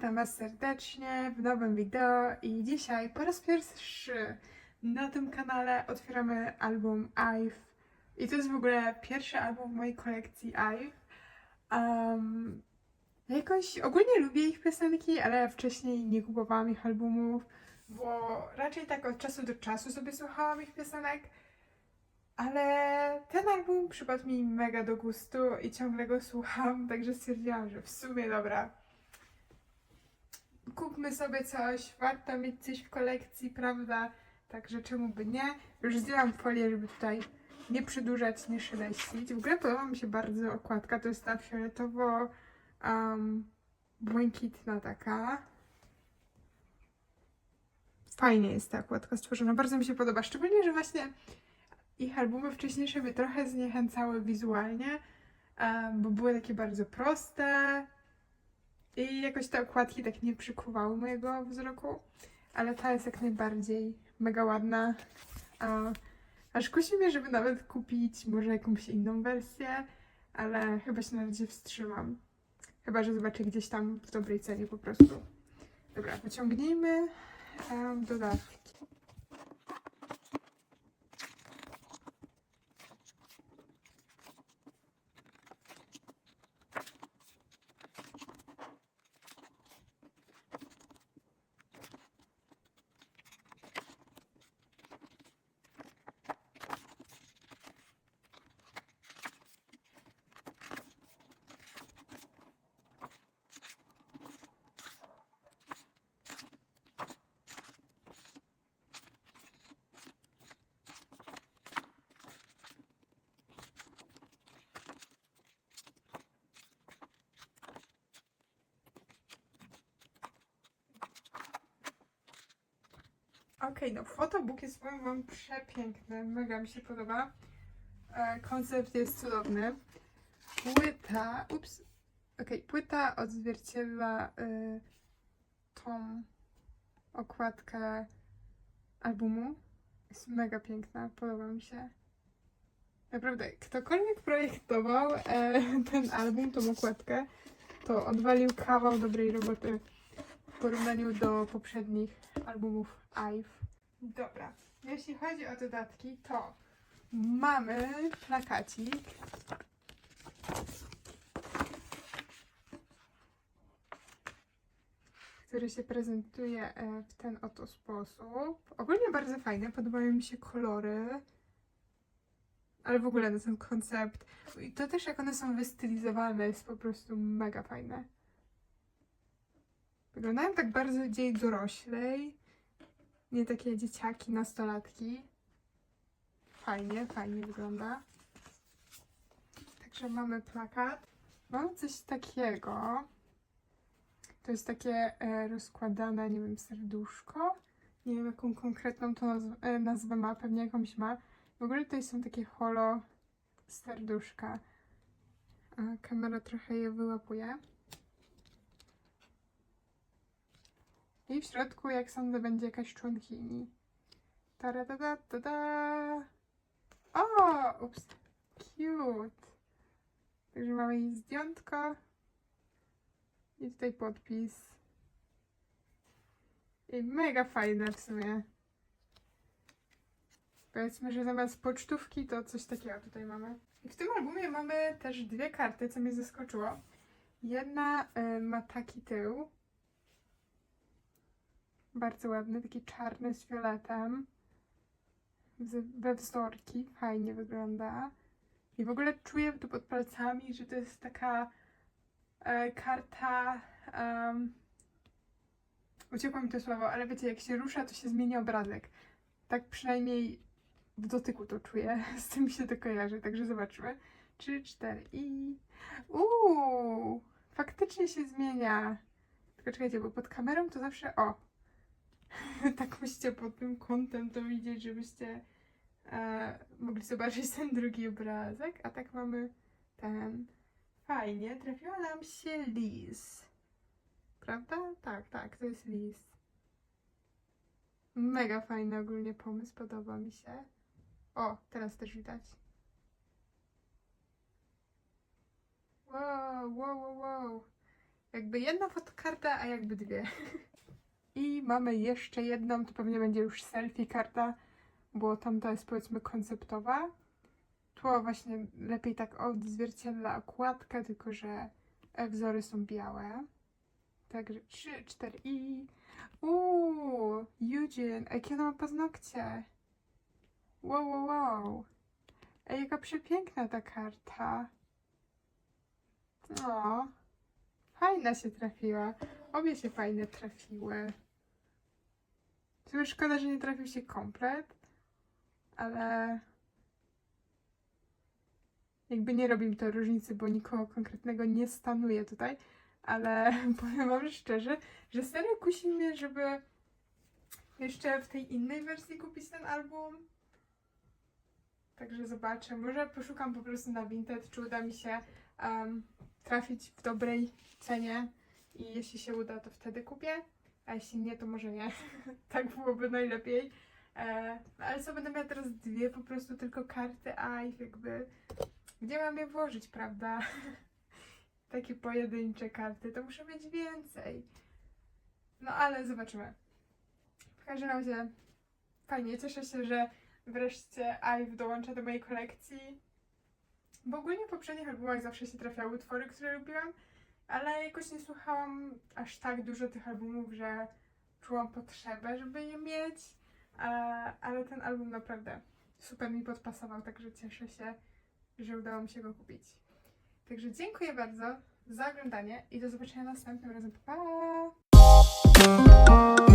witam Was serdecznie w nowym wideo i dzisiaj po raz pierwszy na tym kanale otwieramy album IVE i to jest w ogóle pierwszy album w mojej kolekcji IVE. Um, jakoś ogólnie lubię ich piosenki, ale wcześniej nie kupowałam ich albumów, bo raczej tak od czasu do czasu sobie słuchałam ich piosenek. Ale ten album przypadł mi mega do gustu i ciągle go słucham, także stwierdziłam, że w sumie dobra. Kupmy sobie coś, warto mieć coś w kolekcji, prawda? Także czemu by nie? Już zdjęłam folię, żeby tutaj nie przedłużać, nie szeleścić. W ogóle podoba mi się bardzo okładka, to jest ta fioletowo um, błękitna taka. Fajnie jest ta okładka stworzona, bardzo mi się podoba, szczególnie, że właśnie ich albumy wcześniejsze mnie trochę zniechęcały wizualnie, em, bo były takie bardzo proste i jakoś te okładki tak nie przykuwały mojego wzroku, ale ta jest jak najbardziej mega ładna. A, aż kusi mnie, żeby nawet kupić może jakąś inną wersję, ale chyba się na razie wstrzymam. Chyba, że zobaczę gdzieś tam w dobrej cenie po prostu. Dobra, wyciągnijmy em, dodatki. Okej, no fotobook jest powiem wam przepiękny, mega mi się podoba. E, koncept jest cudowny. Płyta, ups, okej, płyta odzwierciedla y, tą okładkę albumu. Jest mega piękna, podoba mi się. Naprawdę, ktokolwiek projektował e, ten album, tą okładkę, to odwalił kawał dobrej roboty w porównaniu do poprzednich albumów IVE. Dobra, jeśli chodzi o dodatki, to mamy plakacik. który się prezentuje e, w ten oto sposób. Ogólnie bardzo fajne, podobają mi się kolory. Ale w ogóle na ten koncept. I to też jak one są wystylizowane jest po prostu mega fajne. Wyglądają tak bardzo dzień doroślej. Nie takie dzieciaki, nastolatki. Fajnie, fajnie wygląda. Także mamy plakat. Mamy coś takiego. To jest takie e, rozkładane, nie wiem, serduszko. Nie wiem, jaką konkretną to e, nazwę ma, pewnie jakąś ma. W ogóle tutaj są takie holo serduszka. A kamera trochę je wyłapuje. I w środku, jak sądzę, będzie jakaś członkini. Taradada, tada. O! Ups. Cute. Także mamy jej zdjątko. I tutaj podpis. I mega fajne w sumie. Powiedzmy, że zamiast pocztówki to coś takiego tutaj mamy. I w tym albumie mamy też dwie karty, co mnie zaskoczyło. Jedna y, ma taki tył. Bardzo ładny, taki czarny z fioletem. We wzorki, fajnie wygląda. I w ogóle czuję tu pod palcami, że to jest taka e, karta. Um, uciekło mi to słowo, ale wiecie, jak się rusza, to się zmienia obrazek. Tak przynajmniej w dotyku to czuję. Z tym się to kojarzy, także zobaczmy. 3, 4 i. Uuu! Faktycznie się zmienia. Tylko czekajcie, bo pod kamerą to zawsze. O! tak musicie pod tym kątem to widzieć, żebyście e, mogli zobaczyć ten drugi obrazek. A tak mamy ten. Fajnie, trafiła nam się Liz. Prawda? Tak, tak, to jest Liz. Mega fajny ogólnie pomysł, podoba mi się. O, teraz też widać. Wow, wow, wow, wow. Jakby jedna fotokarta, a jakby dwie. I mamy jeszcze jedną, to pewnie będzie już selfie karta, bo tamta jest powiedzmy konceptowa. Tło właśnie lepiej tak odzwierciedla okładkę, tylko że e, wzory są białe. Także 3, 4 i... Uuu, Eugene, jakie ona ma paznokcie. Wow, wow, wow. Ej, jaka przepiękna ta karta. O, fajna się trafiła. Obie się fajnie trafiły. Sumie szkoda, że nie trafił się komplet, ale jakby nie robi mi to różnicy, bo nikogo konkretnego nie stanuje tutaj, ale powiem wam szczerze, że serio kusi mnie, żeby jeszcze w tej innej wersji kupić ten album. Także zobaczę. Może poszukam po prostu na Vinted, czy uda mi się em, trafić w dobrej cenie i jeśli się uda, to wtedy kupię, a jeśli nie, to może nie. tak byłoby najlepiej. E, no ale co, będę miała teraz dwie po prostu tylko karty, a ich jakby gdzie mam je włożyć, prawda? Takie pojedyncze karty, to muszę mieć więcej. No ale zobaczymy. W każdym razie fajnie, cieszę się, że wreszcie Ive dołącza do mojej kolekcji. Bo ogólnie w poprzednich albumach zawsze się trafiały utwory, które lubiłam, ale jakoś nie słuchałam aż tak dużo tych albumów, że czułam potrzebę, żeby je mieć. Ale ten album naprawdę super mi podpasował, także cieszę się, że udało mi się go kupić. Także dziękuję bardzo za oglądanie i do zobaczenia następnym razem. Pa! pa!